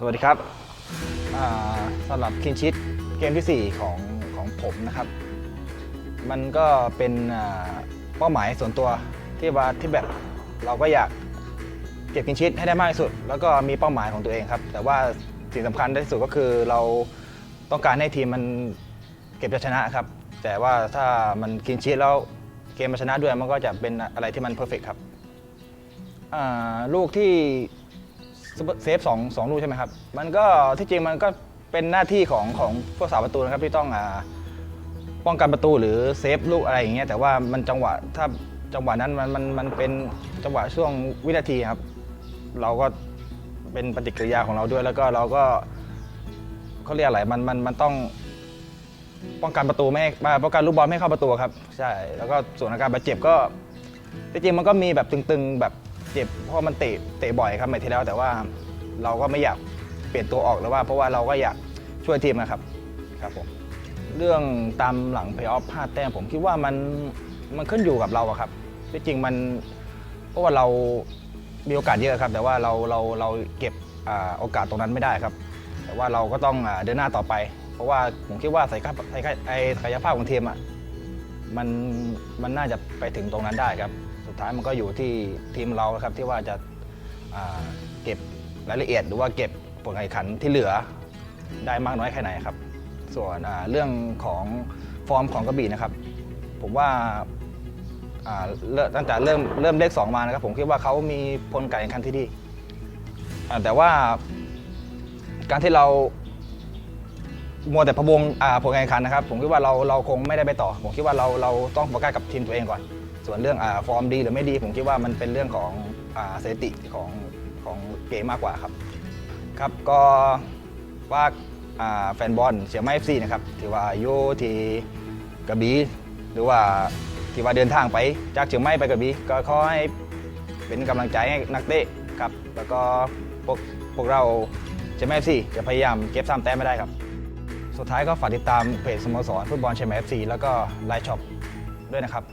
สวัสดีครับสำหรับคินชิตเกมทีสี่ 4 ของของผมนะครับ มันก็เป็นเป้าหมายส่วนตัวที่ว่าที่แบบเราก็อยากเก็บคินชิตให้ได้มากที่สุด แล้วก็มีเป้าหมายของตัวเองครับ แต่ว่าสิ่งสำคัญที่สุดก็คือเราต้องการให้ทีมมันเก็บจะชนะครับ แต่ว่าถ้ามันคินชิตแล้วเกมมันชนะด้วยมันก็จะเป็นอะไรที่มันเพอร์เฟกครับลูกที่ เซฟสองสองลูกใช่ไหมครับ มันก็ที่จริงมันก็เป็นหน้าที่ของของผู้สาประตูนะครับที่ต้องอ่าป้องกันประตูหรือเซฟลูกอะไรอย่างเงี้ยแต่ว่ามันจังหวะถ้าจังหวะนั้นมันมันมันเป็นจังหวะช่วงวินาทีครับ เราก็เป็นปฏิกิริยาของเราด้วย แล้วก็เราก็เขาเรียกอะไรมันมันมันต้องป้องกันประตูไม่ให้ป้องกันลูกบอลไม่ให้เข้าประตูครับ ใช่ แล้วก็ส่วนอาการบาดเจ็บก็ที่จริงมันก็มีแบบตึงๆแบบ เจ็บเพราะมันเตะเตะบ่อยครับในที่แล้วแต่ว่าเราก็ไม่อยากเปลี่ยนตัวออกหรือว่า เพราะว่าเราก็อยากช่วยทีมนะครับครับผมเรื่องตามหลังเพย์ออฟพลาดแต้มผมคิดว่ามันมันขึ้นอยู่กับเราอะครับที่จริงมันเพราะว่าเรามีโอกาสเยอะครับ แต่ว่าเราเราเราเก็บอโอกาสตรงนั้นไม่ได้ครับ แต่ว่าเราก็ต้องเดินหน้าต่อไป เพราะว่าผมคิดว่าศักยภาพไอ้ศักยภาพของทีมอะมันมันน่าจะไปถึงตรงนั้นได้ครับ ดท้ายมันก็อยู่ที่ทีมเราครับที่ว่าจะาเก็บรายละเอียด หรือว่าเก็บผลการแข่งขันที่เหลือได้มากน้อยแค่ไหนครับ ส่วนเรื่องของฟอร์มของกระบี่นะครับ ผมว่าาตั้งแต่เริ่มเริ่มเลขสองมานะครับ ผมคิดว่าเขามีผลการแข่งขันที่ดีแต่ว่าการที่เรามัวแต่พะวงผลการแข่งขันนะครับ ผมคิดว่าเราเราคงไม่ได้ไปต่อ ผมคิดว่าเราเราต้องโฟกัสกับทีมตัวเองก่อน ส่วนเรื่องอฟอร์มดีหรือไม่ดี ผมคิดว่ามันเป็นเรื่องของอสถิติของของเกมมากกว่าครับ ครับก็ว่าาแฟนบอลเชียร์ไม้เอฟซีนะครับที่ว่าอยู่ที่กระบี่หรือว่าที่ว่าเดินทางไปจากเชียงใหม่ไปกระบี่ก็ขอให้เป็นกำลังใจให้นักเตะครับ แล้วก็พวกพวกเราเชียร์ไม้เอฟซีจะพยายามเก็บสามแต้มไม่ได้ครับ สุดท้ายก็ฝากติดตามเพจสโมสรฟุตบอลเชียงใหม่เอฟซีแล้วก็ไลน์ช็อปด้วยนะครับ